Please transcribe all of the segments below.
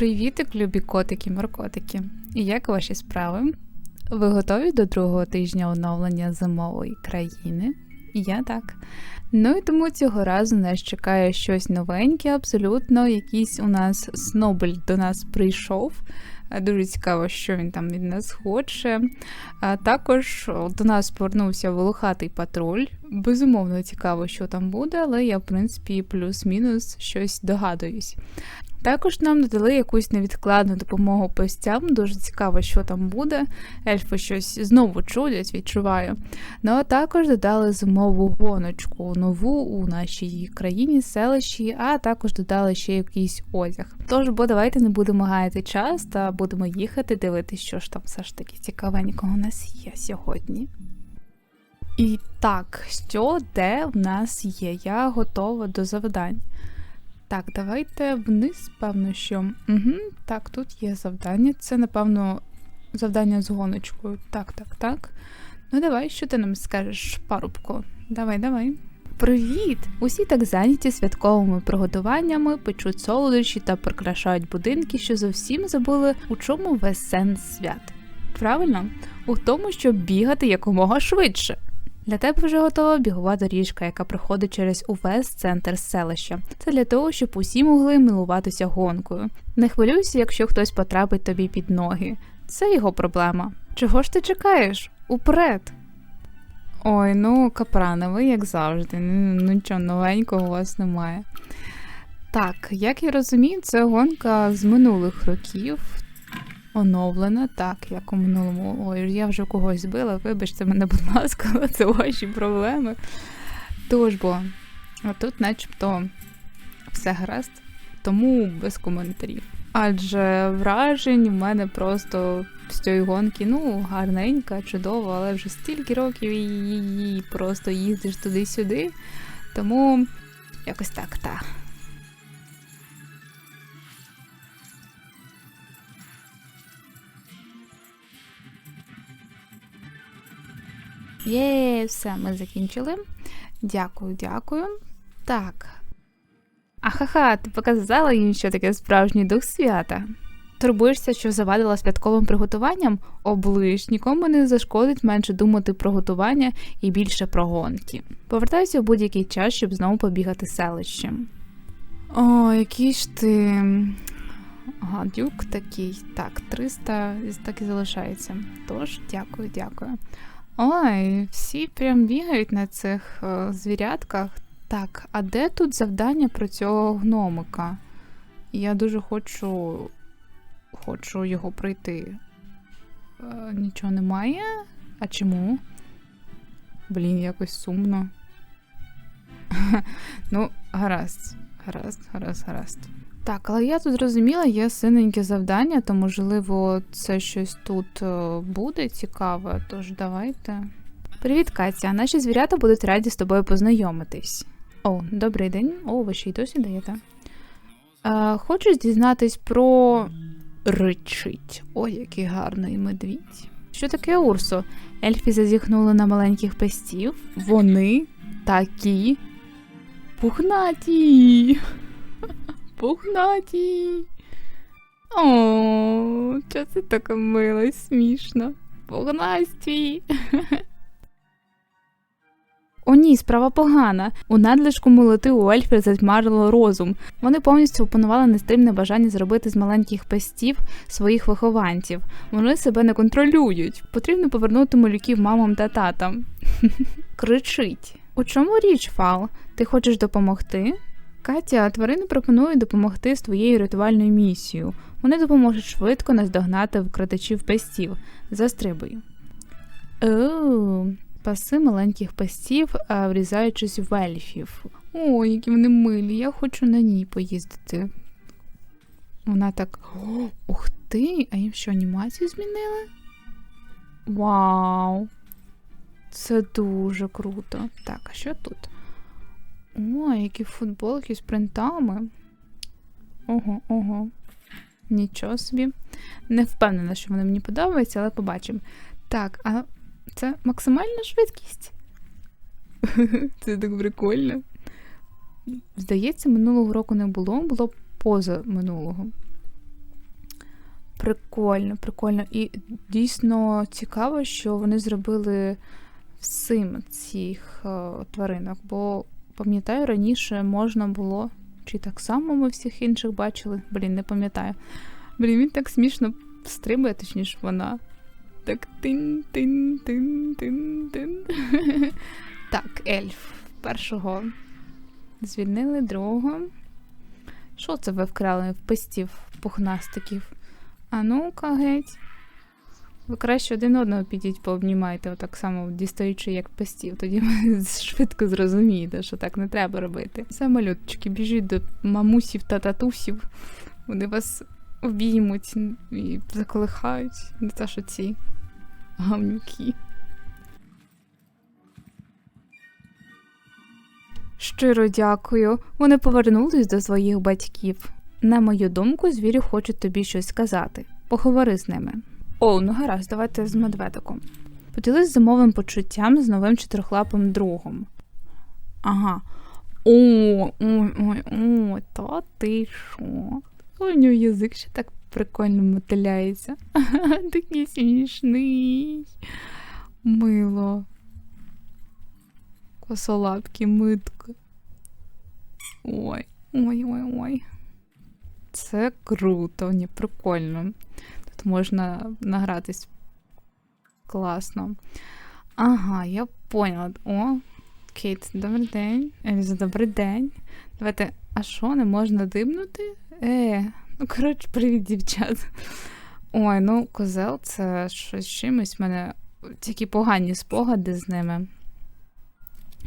Привітик, любі котики, моркотики. І як ваші справи? Ви готові до другого тижня оновлення зимової країни? Я так. Ну і тому цього разу нас чекає щось новеньке, абсолютно. Якийсь у нас Снобель до нас прийшов. Е, Дуже цікаво, що він там від нас хоче. А також до нас повернувся волохатий патруль. Безумовно, цікаво, що там буде, але я, в принципі, плюс-мінус щось догадуюсь. Також нам додали якусь невідкладну допомогу пестям. Дуже цікаво, що там буде. Ельфи щось знову чудять, відчуваю. Ну а також додали зимову гоночку, нову у нашій країні, селищі, а також додали ще якийсь одяг. Тож, бо давайте не будемо гаяти час та будемо їхати, дивитися, що ж там все ж таки цікавенького у нас є сьогодні. І так, що де в нас є? Я готова до завдань. Так, давайте вниз, певно, що. Угу, Так, тут є завдання. Це, напевно, завдання з гоночкою. Так, так, так. Ну, давай, що ти нам скажеш, парубко? Давай, давай. Привіт! Усі так зайняті святковими приготуваннями, печуть солодощі та прикрашають будинки, що зовсім забули, у чому весь сенс свят. Правильно? У тому, щоб бігати якомога швидше. Для тебе вже готова бігова доріжка, яка проходить через увесь центр селища. Це для того, щоб усі могли милуватися гонкою. Не хвилюйся, якщо хтось потрапить тобі під ноги. Це його проблема. Чого ж ти чекаєш? Уперед! Ой, ну капране, ви як завжди. Ну нічого новенького у вас немає. Так, як я розумію, це гонка з минулих років. Оновлена, так, як у минулому. Ой, я вже когось збила, вибачте мене, будь ласка, це ваші проблеми. Тож бо, а тут начебто все гаразд, тому без коментарів. Адже вражень в мене просто з цієї гонки, ну, гарненька, чудова, але вже стільки років її просто їздиш туди-сюди. Тому якось так, так. Є, все, ми закінчили. Дякую, дякую. Так. Ахаха, ти показала їм, що таке справжній дух свята. Турбуєшся, що завадила святковим приготуванням? Оближ, нікому не зашкодить менше думати про готування і більше про гонки. Повертайся в будь-який час, щоб знову побігати селищем. О, який ж ти. Гадюк такий. Так, 300 так і залишається. Тож, дякую, дякую. Ой, всі прям бігають на цих е, звірятках. Так, а де тут завдання про цього гномика? Я дуже хочу хочу його пройти. Е, нічого немає? А чому? Блін, якось сумно. ну, гаразд, гаразд, гаразд, гаразд. Так, але я тут зрозуміла, є синеньке завдання, то можливо це щось тут е, буде цікаве, тож давайте. Привіт, Катя. Наші звірята будуть раді з тобою познайомитись. О, добрий день. О, ви ще й досі даєте. Е, Хочеш дізнатись про ричить. Ой, який гарний медвідь. Що таке Урсо? Ельфі зазіхнули на маленьких пестів. Вони такі пухнаті. Пухнаті. О, що це таке мило і смішно. Пухнасті. О, ні, справа погана. У надлишку молоти у ельфів затьмарило розум. Вони повністю опанували нестримне бажання зробити з маленьких пестів своїх вихованців. Вони себе не контролюють. Потрібно повернути малюків мамам та татам. Кричить. У чому річ, Фал? Ти хочеш допомогти? Катя, тварини пропонують допомогти з твоєю рятувальною місією. Вони допоможуть швидко наздогнати вкрадачів пестів. Застрибуй. Оу, паси маленьких пестів, врізаючись в ельфів. О, які вони милі, я хочу на ній поїздити. Вона так. Ух ти! А їм що, анімацію змінили? Вау! Це дуже круто. Так, а що тут? О, які футболки з принтами. Ого, ого. Нічого собі. Не впевнена, що вони мені подобаються, але побачимо. Так, а це максимальна швидкість? Це так прикольно. Здається, минулого року не було, було поза минулого. Прикольно, прикольно. І дійсно цікаво, що вони зробили всім цих е, тваринок, бо пам'ятаю, раніше можна було, чи так само ми всіх інших бачили. Блін, не пам'ятаю. Блін, він так смішно стрибає, точніше вона. Так тин-тин-тин-тин-тин. Так, ельф. Першого звільнили, другого. Що це ви вкрали в пестів пухнастиків? А ну-ка, геть. Ви краще один одного підіть пообнімайте, отак само дістаючи як пестів. Тоді ви швидко зрозумієте, що так не треба робити. Все малюточки, біжіть до мамусів та татусів. Вони вас обіймуть і заколихають. Не те, що ці гавнюки. Щиро дякую. Вони повернулись до своїх батьків. На мою думку, звірі хочуть тобі щось сказати. Поговори з ними. О, ну гаразд, давайте з медведиком. Поділись зимовим почуттям з новим чотирихлапим другом. Ага. О, ой, ой, ой, та ти що? У нього язик ще так прикольно мотиляється. Такий смішний. Мило. Косолапки, митка. Ой, ой, ой, ой. Це круто, ні, прикольно. Можна награтись класно. Ага, я поняла. О, Кейт, добрий день. Еліза, добрий день. Давайте, а що, не можна дибнути? Е, ну коротше, привіт, дівчат. Ой, ну, козел, це щось чимось. В мене тільки погані спогади з ними.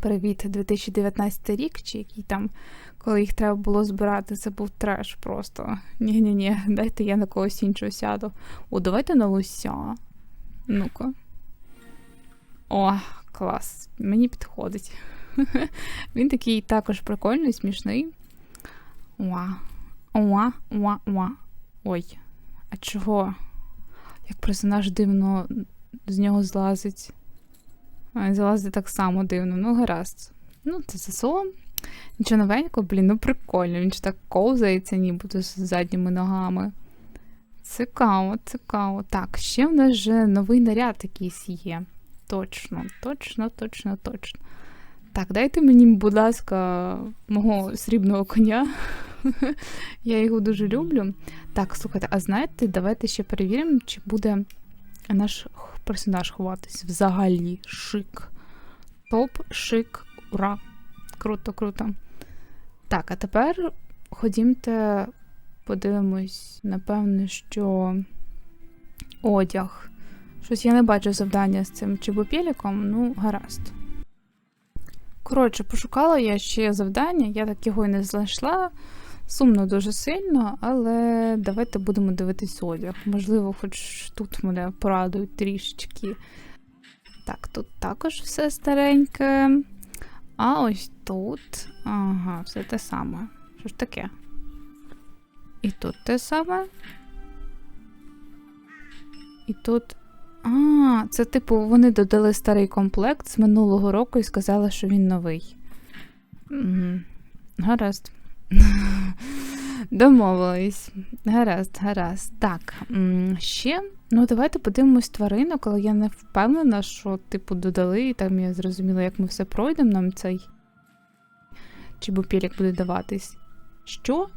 Привіт, 2019 рік, чи який там, коли їх треба було збирати, це був треш просто. Ні-ні-ні, дайте я на когось іншого сяду. О, давайте на луся. Ну-ка. О, клас. Мені підходить. Він такий також прикольний, смішний. Уа. Уа, уа, уа. Ой. А чого? Як персонаж дивно з нього злазить. Залазить так само дивно, ну гаразд. Ну, це ЗСО. Нічого новенького, блін, ну прикольно. Він ж так ковзається, нібито з задніми ногами. Цікаво, цікаво. Так, ще в нас же новий наряд якийсь є. Точно, точно, точно, точно. Так, дайте мені, будь ласка, мого срібного коня. Я його дуже люблю. Так, слухайте, а знаєте, давайте ще перевіримо, чи буде наш персонаж ховатись. Взагалі, шик. Топ, шик, ура! Круто, круто. Так, а тепер ходімте, подивимось, напевно, що одяг. Щось я не бачу завдання з цим чебопіліком, ну, гаразд. Коротше, пошукала я ще завдання, я так його і не знайшла. Сумно дуже сильно, але давайте будемо дивитись одяг. Можливо, хоч тут мене порадують трішечки. Так, тут також все стареньке. А ось тут. Ага, все те саме. Що ж таке? І тут те саме. І тут. А, це, типу, вони додали старий комплект з минулого року і сказали, що він новий. Угу. Гаразд. Домовились. Гаразд, гаразд. Так, ще. Ну, давайте подивимось тваринок, але я не впевнена, що, типу, додали, і там я зрозуміла, як ми все пройдемо нам цей. Чи бупілік буде даватись. Що?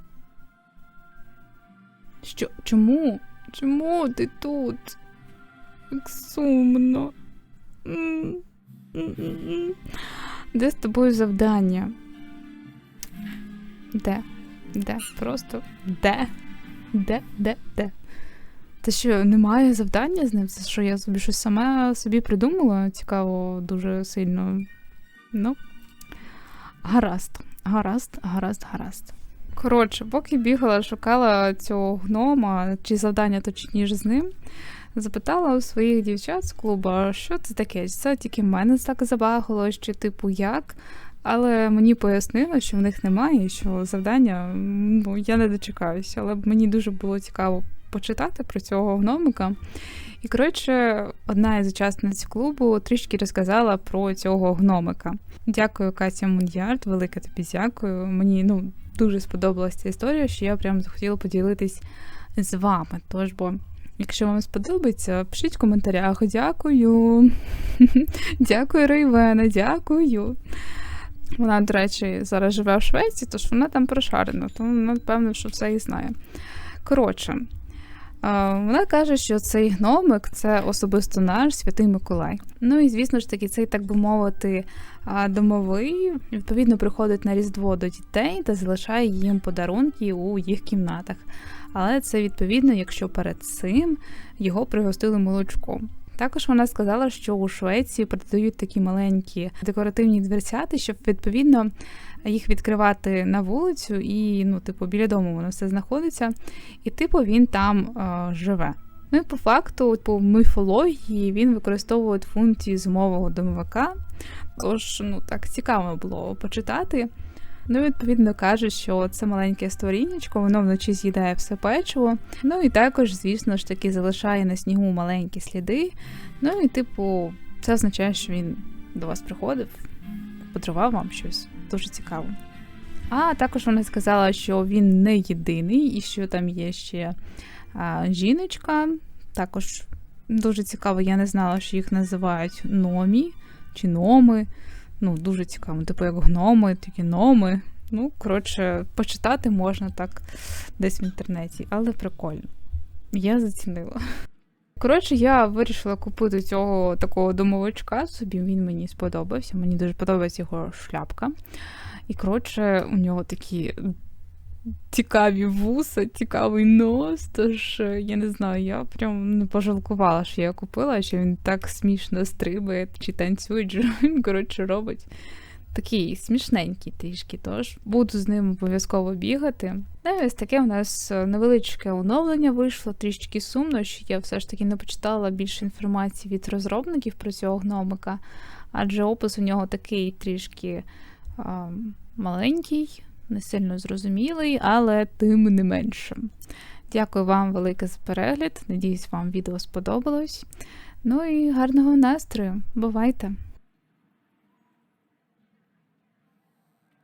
Що? Чому? Чому ти тут? Як сумно. Де з тобою завдання? Де? Де? Просто де? Де? Де? Де? Та що, немає завдання з ним? Це що я собі щось саме собі придумала? Цікаво, дуже сильно. Ну. Гаразд, гаразд, гаразд, гаразд. Коротше, поки бігала, шукала цього гнома, чи завдання точніше з ним, запитала у своїх дівчат з клубу, що це таке? Це тільки в мене так забагало, що, типу, як? Але мені пояснили, що в них немає, і що завдання ну, я не дочекаюся. Але мені дуже було цікаво почитати про цього гномика. І, коротше, одна із учасниць клубу трішки розказала про цього гномика. Дякую, Катя Муньярд, велике тобі дякую. Мені ну, дуже сподобалася ця історія, що я прям захотіла поділитись з вами. Тож, бо, якщо вам сподобається, пишіть в коментарях. Дякую. Дякую, Рейвена, дякую. Вона, до речі, зараз живе в Швеції, тож вона там прошарена, тому напевно, що все і знає. Коротше, вона каже, що цей гномик це особисто наш святий Миколай. Ну і звісно ж таки, цей, так би мовити, домовий відповідно приходить на Різдво до дітей та залишає їм подарунки у їх кімнатах. Але це відповідно, якщо перед цим його пригостили молочком. Також вона сказала, що у Швеції продають такі маленькі декоративні дверцяти, щоб відповідно їх відкривати на вулицю, і ну, типу, біля дому воно все знаходиться, і типу він там е, живе. Ну і по факту, по міфології, він використовує функції зимового домовика. Тож, ну так цікаво було почитати. Ну, відповідно, каже, що це маленьке створіннячко, воно вночі з'їдає все печиво. Ну і також, звісно ж таки, залишає на снігу маленькі сліди. Ну і, типу, це означає, що він до вас приходив, подарував вам щось дуже цікаво. А також вона сказала, що він не єдиний і що там є ще а, жіночка. Також дуже цікаво, я не знала, що їх називають номі чи номи. Ну, дуже цікаво, типу як гноми, такі номи. Ну, коротше, почитати можна так десь в інтернеті, але прикольно. Я зацінила. Коротше, я вирішила купити цього такого домовичка собі, він мені сподобався. Мені дуже подобається його шляпка. І, коротше, у нього такі цікаві вуса, цікавий нос. Тож, е, я не знаю, я прям не пожалкувала, що я купила, що він так смішно стрибає чи танцює, що він, коротше, робить. Такий смішненький трішки, тож буду з ним обов'язково бігати. Ну ось таке у нас е, невеличке оновлення вийшло, трішки сумно, що я все ж таки не почитала більше інформації від розробників про цього гномика, адже опис у нього такий трішки а, маленький, не сильно зрозумілий, але тим не менше. Дякую вам велике за перегляд. Надіюсь, вам відео сподобалось. Ну і гарного настрою. Бувайте!